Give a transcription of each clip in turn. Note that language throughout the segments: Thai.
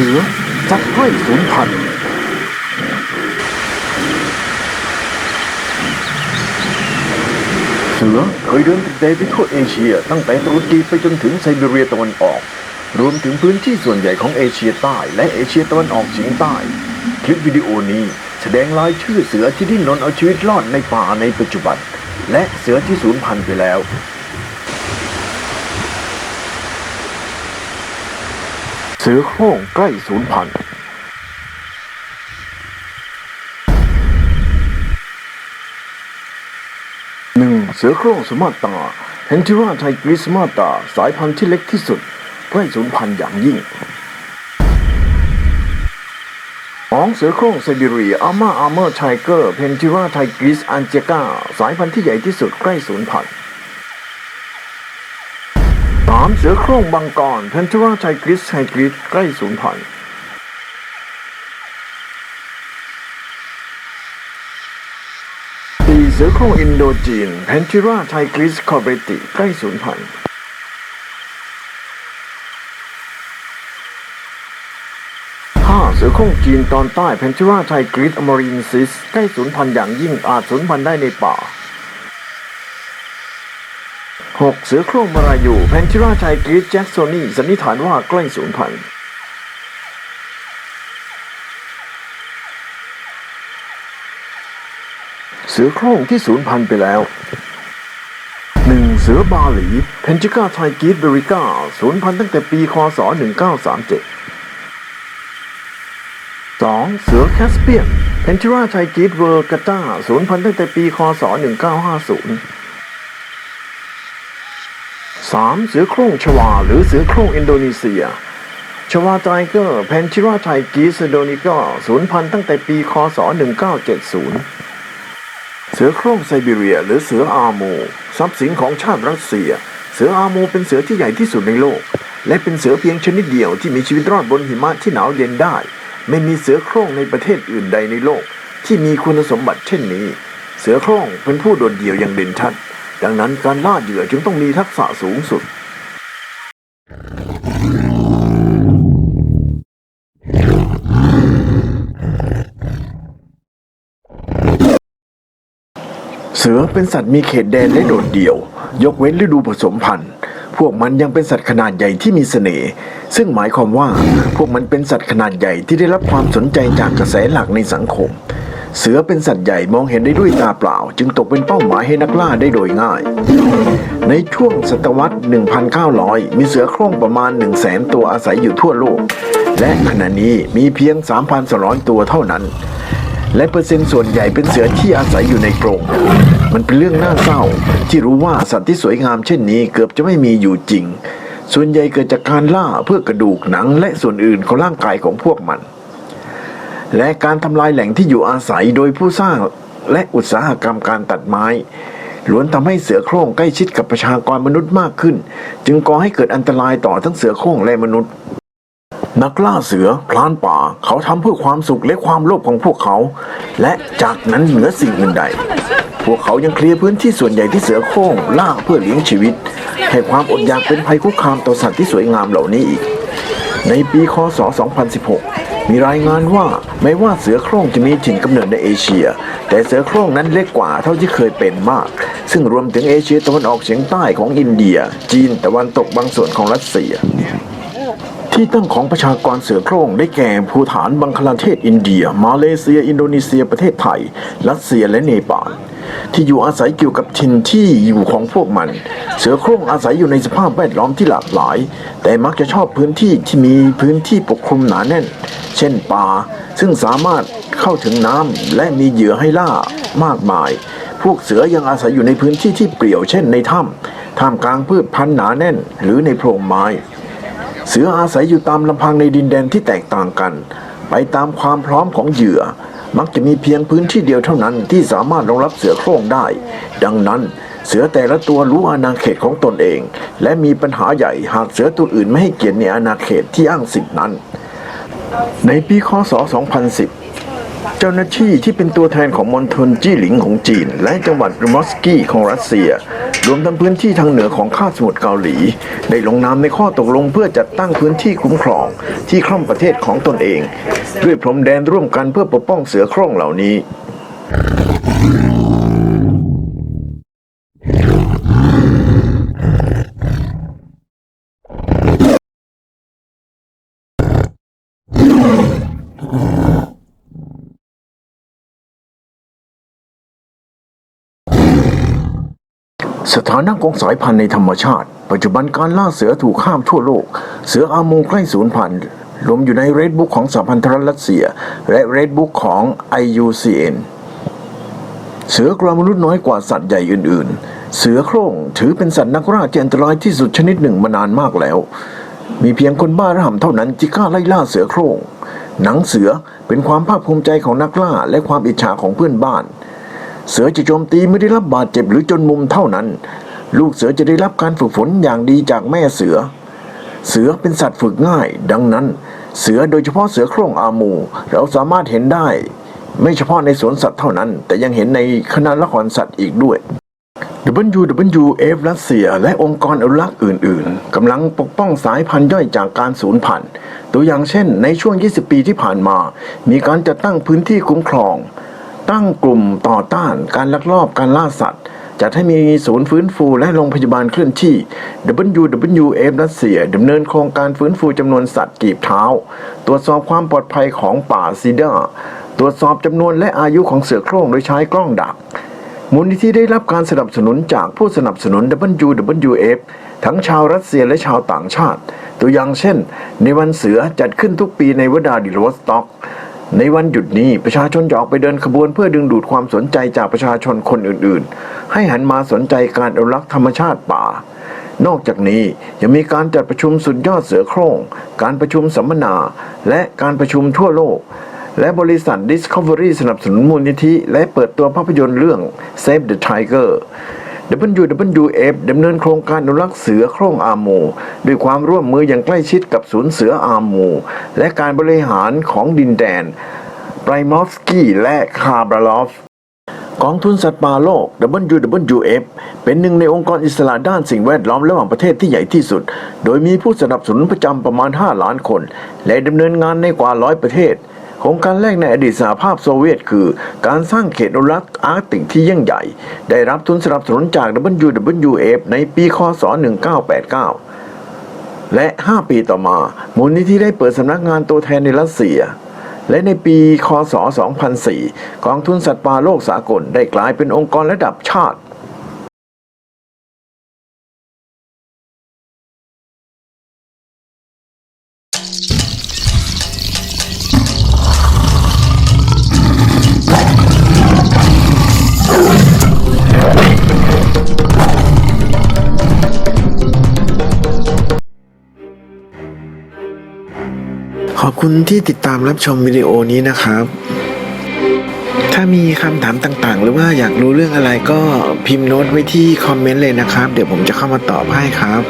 สือจัดให้ศูนย์พันธุ์เสือเคยเดินเตะไปทั่วเอเชีย ตั้งแต่ตุรกีไปจนถึงไซบีเรียตะวันออก รวมถึงพื้นที่ส่วนใหญ่ของเอเชียใต้และเอเชียตะวันออกเฉียงใต้ คลิปวิดีโอนี้แสดงรายชื่อเสือที่ดิ้นรนเอาชีวิตรอดในป่าในปัจจุบัน และเสือที่สูญพันธุ์ไปแล้ว เสือโคร่งใกล้สูญพันธุ์หนึ่งเสือโคร่งสุมาตราเฮนทิราไทกริสมาตาสายพันธุ์ที่เล็กที่สุดใกล้สูญพันธุ์อย่างยิ่งสองเสือโคร่งไซบีเรียอาม่าอาร์เมอร์ไทเกอร์ เพนทิราไทกริสอันเจกาสายพันธุ์ที่ใหญ่ที่สุดใกล้สูญพันธุ์ เสือโคร่งบังกรเพนทูราไทกริสไทกริสใกล้สูญพันธุ์สี่เสือโคร่งอินโดจีนเพนทูราไทกริสคอเบติใกล้สูญพันธุ์ห้าเสือโคร่งจีนตอนใต้เพนทูราไทกริสอมรินซิสใกล้สูญพันธุ์อย่างยิ่งอาจสูญพันธุ์ได้ในป่า หกเสือโคร่งมารายูแพนทิราไทกรีดแจ็คโซนี่สันนิษฐานว่าใกล้สูญพันธุ์ เสือโคร่งที่สูญพันธุ์ไปแล้วหนึ่งเสือบาหลีเพนจิก้าไทกรีดเบริก้าสูญพันธุ์ตั้งแต่ปีคศ 1937สองเสือแคสเปียนเพนทิราไทกรีดเวอร์กาตาสูญพันธุ์ตั้งแต่ปีคศ 1950 สามเสือโคร่งชวา หรือเสือโคร่งอินโดนีเซีย ชวาไทเกอร์แพนชิราไทกีสโดนิกาสูญพันธุ์ตั้งแต่ปีคศ 1970 เสือโคร่งไซบีเรีย หรือเสืออาโมทรัพย์สินของชาติรัสเซีย เสืออาโมเป็นเสือที่ใหญ่ที่สุดในโลก และเป็นเสือเพียงชนิดเดียวที่มีชีวิตรอดบนหิมะที่หนาวเย็นได้ ไม่มีเสือโคร่งในประเทศอื่นใดในโลก ที่มีคุณสมบัติเช่นนี้ เสือโคร่งเป็นผู้โดดเดี่ยวอย่างเด่นชัด ดังนั้นการล่าเหยื่อจึงต้องมีทักษะสูงสุด เสือเป็นสัตว์มีเขตแดนและโดดเดี่ยว ยกเว้นฤดูผสมพันธุ์พวกมันยังเป็นสัตว์ขนาดใหญ่ที่มีเสน่ห์ ซึ่งหมายความว่าพวกมันเป็นสัตว์ขนาดใหญ่ที่ได้รับความสนใจจากกระแสหลักในสังคม เสือเป็นสัตว์ใหญ่มองเห็นได้ด้วยตาเปล่า จึงตกเป็นเป้าหมายให้นักล่าได้โดยง่าย ในช่วงศตวรรษ 1,900 มีเสือโคร่งประมาณ 1 0 0 0 0แสนตัวอาศัยอยู่ทั่วโลก และขณะนี้มีเพียง 3,200 ตัวเท่านั้น และเปอร์เซ็นต์ส่วนใหญ่เป็นเสือที่อาศัยอยู่ในกรงมันเป็นเรื่องน่าเศร้า ที่รู้ว่าสัตว์ที่สวยงามเช่นนี้เกือบจะไม่มีอยู่จริง ส่วนใหญ่เกิดจากการล่าเพื่อกระดูกหนังและส่วนอื่นของร่างกายของพวกมัน และการทำลายแหล่งที่อยู่อาศัยโดยผู้สร้างและอุตสาหกรรมการตัดไม้ล้วนทำให้เสือโคร่งใกล้ชิดกับประชากรมนุษย์มากขึ้น จึงก่อให้เกิดอันตรายต่อทั้งเสือโคร่งและมนุษย์ นักล่าเสือพลานป่า เขาทำเพื่อความสุขและความโลภของพวกเขา และจากนั้นเหนือสิ่งอื่นใด พวกเขายังเคลียร์พื้นที่ส่วนใหญ่ที่เสือโคร่งล่าเพื่อเลี้ยงชีวิต ให้ความอดอยากเป็นภัยคุกคามต่อสัตว์ที่สวยงามเหล่านี้อีก ในปีคศ 2016 มีรายงานว่าไม่ว่าเสือโคร่งจะมีถิ่นกำเนิดในเอเชีย แต่เสือโคร่งนั้นเล็กกว่าเท่าที่เคยเป็นมาก ซึ่งรวมถึงเอเชียตะวันออกเฉียงใต้ของอินเดีย จีนตะวันตกบางส่วนของรัสเซีย ที่ตั้งของประชากรเสือโคร่งได้แก่ภูฐานบังคลาเทศอินเดีย มาเลเซีย อินโดนีเซีย ประเทศไทย รัสเซียและเนปาลที่อยู่อาศัยเกี่ยวกับถิ่นที่อยู่ของพวกมัน เสือโคร่งอาศัยอยู่ในสภาพแวดล้อมที่หลากหลาย แต่มักจะชอบพื้นที่ที่มีพื้นที่ปกคลุมหนาแน่น เช่นป่าซึ่งสามารถเข้าถึงน้ำและมีเหยื่อให้ล่ามากมาย พวกเสือยังอาศัยอยู่ในพื้นที่ที่เปลี่ยวเช่นในถ้ำท่ามกลางพืชพันธุ์หนาแน่น หรือในโพรงไม้ เสืออาศัยอยู่ตามลำพังในดินแดนที่แตกต่างกัน ไปตามความพร้อมของเหยื่อ มักจะมีเพียงพื้นที่เดียวเท่านั้นที่สามารถรองรับเสือโคร่งได้ ดังนั้นเสือแต่ละตัวรู้อาณาเขตของตนเอง และมีปัญหาใหญ่หากเสือตัวอื่นไม่ให้เกียรติในอาณาเขตที่อ้างสิทธินั้น ในปีคศ 2010 เจ้าหน้าที่ที่เป็นตัวแทนของมณฑลจี้หลิงของจีน และจังหวัดรมอสกี้ของรัสเซีย รวมทั้งพื้นที่ทางเหนือของคาบสมุทรเกาหลี ได้ลงนามในข้อตกลงเพื่อจัดตั้งพื้นที่คุ้มครองที่คร่อมประเทศของตนเอง ด้วยพรมแดนร่วมกันเพื่อปกป้องเสือโคร่งเหล่านี้ สถานะของสายพันธุ์ในธรรมชาติ ปัจจุบันการล่าเสือถูกข้ามทั่วโลก เสืออามูใกล้สูญพันธุ์รวมอยู่ในเรดบุ๊กของสหพันธรัฐรัสเซีย และเรดบุ๊กของ IUCN เสือกรามนุษย์น้อยกว่าสัตว์ใหญ่อื่น ๆ เสือโคร่งถือเป็นสัตว์นักล่าที่อันตรายที่สุดชนิดหนึ่งมานานมากแล้ว มีเพียงคนบ้าระห่ำเท่านั้นที่กล้าไล่ล่าเสือโคร่ง หนังเสือเป็นความภาคภูมิใจของนักล่าและความอิจฉาของเพื่อนบ้าน เสือจะโจมตีไม่ได้รับบาดเจ็บหรือจนมุมเท่านั้น ลูกเสือจะได้รับการฝึกฝนอย่างดีจากแม่เสือ เสือเป็นสัตว์ฝึกง่าย ดังนั้น เสือโดยเฉพาะเสือโคร่งอามู เราสามารถเห็นได้ ไม่เฉพาะในสวนสัตว์เท่านั้น แต่ยังเห็นในคณะละครสัตว์อีกด้วย WWF รัสเซียและองค์กรอนุรักษ์อื่น ๆ กำลังปกป้องสายพันธุ์ย่อยจากการสูญพันธุ์ ตัวอย่างเช่น ในช่วง 20 ปีที่ผ่านมา มีการจัดตั้งพื้นที่คุ้มครอง ตั้งกลุ่มต่อต้านการลักลอบการล่าสัตว์จัดให้มีศูนย์ฟื้นฟูและโรงพยาบาลเคลื่อนที่ WWF รัสเซียดำเนินโครงการฟื้นฟูจำนวนสัตว์กีบเท้า ตรวจสอบความปลอดภัยของป่าซีดาร์ตรวจสอบจำนวนและอายุของเสือโคร่งโดยใช้กล้องดัก มูลนิธิได้รับการสนับสนุนจากผู้สนับสนุน WWF ทั้งชาวรัสเซียและชาวต่างชาติ ตัวอย่างเช่น ในวันเสือจัดขึ้นทุกปีในวดาดิโรสต็อก ในวันหยุดนี้ประชาชนจะออกไปเดินขบวนเพื่อดึงดูดความสนใจจากประชาชนคนอื่นๆ ให้หันมาสนใจการอนุรักษ์ธรรมชาติป่า นอกจากนี้ยังมีการจัดประชุมสุดยอดเสือโคร่ง การประชุมสัมมนา และการประชุมทั่วโลก และบริษัท Discovery สนับสนุนมูลนิธิ และเปิดตัวภาพยนตร์เรื่อง Save the Tiger WWF ดำเนินโครงการอนุรักษ์เสือโคร่งอาโม ด้วยความร่วมมืออย่างใกล้ชิดกับศูนย์เสืออาโม และการบริหารของดินแดนไบรมอฟสกี้และคาบราลอฟกองทุนสัตว์ป่าโลก WWF เป็นหนึ่งในองค์กรอิสระด้านสิ่งแวดล้อมระหว่างประเทศที่ใหญ่ที่สุด โดยมีผู้สนับสนุนประจำประมาณ 5 ล้านคน และดำเนินงานในกว่าร้อยประเทศ โครงการแรกในอดีตสหภาพโซเวียตคือ การสร้างเขตอนุรักษ์อาร์กติกที่ยิ่งใหญ่ ได้รับทุนสนับสนุนจาก WWF ในปีคศ 1989 และ 5 ปีต่อมามูลนิธิได้เปิดสำนักงานตัวแทนในรัสเซีย และในปี คศ 2004 กองทุนสัตว์ป่าโลกสากลได้กลายเป็นองค์กรระดับชาติ อบคุณที่ติดตามรับชมวิดีโอนี้นะครับ ถ้ามีคำถามต่างๆ หรือว่าอยากรู้เรื่องอะไรก็พิมพ์โน้ตไว้ที่คอมเมนต์เลยนะครับ เดี๋ยวผมจะเข้ามาตอบให้ครับ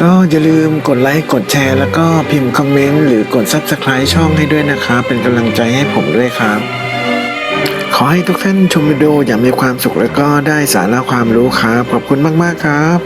ก็อย่าลืมกดไลค์กดแชร์ แล้วก็พิมพ์คอมเมนต์หรือกด Subscribe ช่องให้ด้วยนะครับ เป็นกำลังใจให้ผมด้วยครับ ขอให้ทุกท่านชมวิดีโออย่างมีความสุขแล้วก็ได้สาระความรู้ครับ ขอบคุณมากๆครับ